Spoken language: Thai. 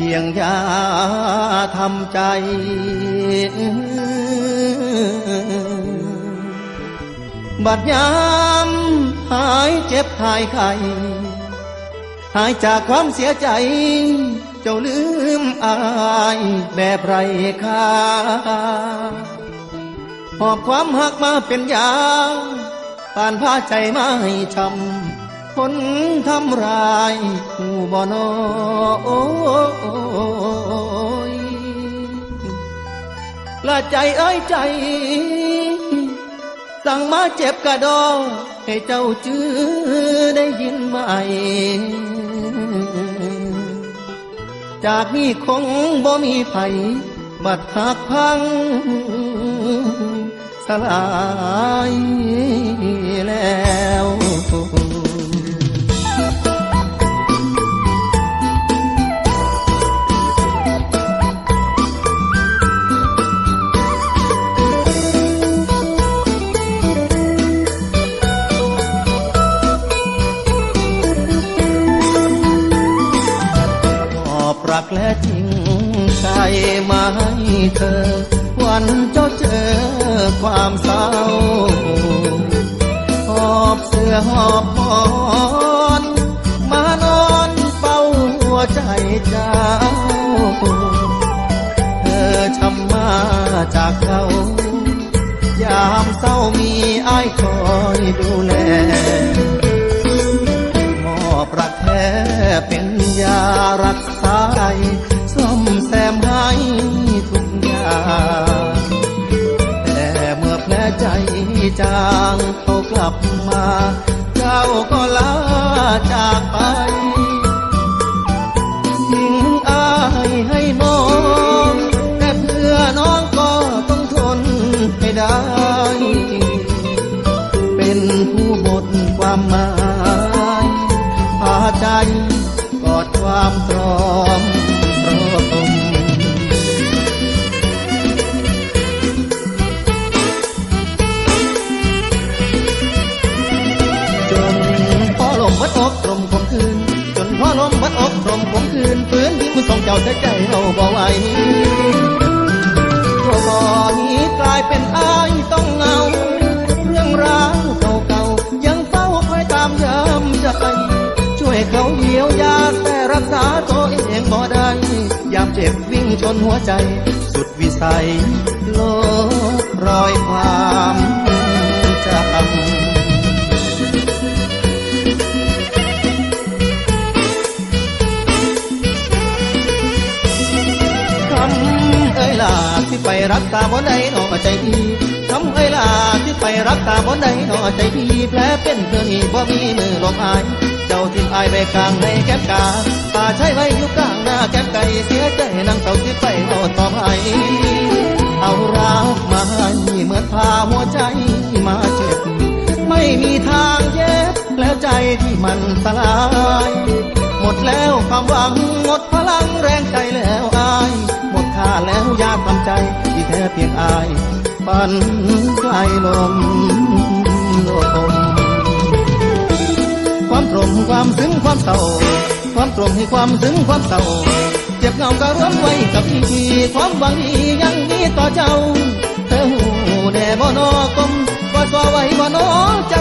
เพียงยาทำใจ บัดยามหายเจ็บหายไข้หายจากความเสียใจ เจ้าลืมอายแบบไรค่าหอบความหักมาเป็นยาผ่านผ้าใจมาให้ช้ำ คนทำร้ายผู้บ่นอโอ้ยละใจเอ้ยใจ สั่งมาเจ็บกระดอให้เจ้าจื้อได้ยินไหม จากนี้คงบ่มีไผบัดหักพังสลายแล้ว กและจริงใจมาให้เธอ วันเจ้าเจอความเศร้า หอบเสื้อหอบหอนมานอนเฝ้าหัวใจเจ้า เธอช้ำมาจากเขา จางเขากลับมา เจ้าก็ลาจากไปทิ้งอายให้น้อง แต่เพื่อน้องก็ต้องทนให้ได้ เป็นผู้หมดความหมายพาใจกอดความตรอม วัดอกตรมคมคืน จนพ่อลมวัดอกตรมคมคืนฝืนยิ่งของเจ้าใจใจเราบ่ไหวตัวบ่อนี้กลายเป็นอายต้องเงา เรื่องราวเก่าๆยังเฝ้าคอยตามยามใจช่วยเขาเยียวยาแต่รักษาตัวเองบ่ได้ ยามเจ็บวิ่งชนหัวใจ สุดวิสัยำเอ้ยล่ะที่ไปรักตาบนใดหนอใจพี่คำเอ้ยล่ะที่ไปรักตาบนใดหนอใจพี่แผลเป็นเธอนีบ่มีมือลมอาย เจ้าทิมอายไปกลางในแก้มกาป่าใช้ไว้อยู่กลางหน้าแก้มไก่เสียใจนั่งเศร้าที่ไปโนต่อไปเอารักมาให้เหมือนพาหัวใจมาเจ็บ ไม่มีทางเย็บแล้วใจที่มันสลาย หมดแล้วความหวังหมดพลังแรงใจแล้วอาย แล้วยากทำใจ ที่แท้เพียงอายฝันไกลลมลมความตรงความซึ้งความเศร้าความตรงให้ความซึ้งความเศร้าเจ็บเงาก็ร่วมไว้กับพี่ความหวังดียังมีต่อเจ้า เธอหูแด่บ่นอกลมก็ต่อไว้บ่นอใจ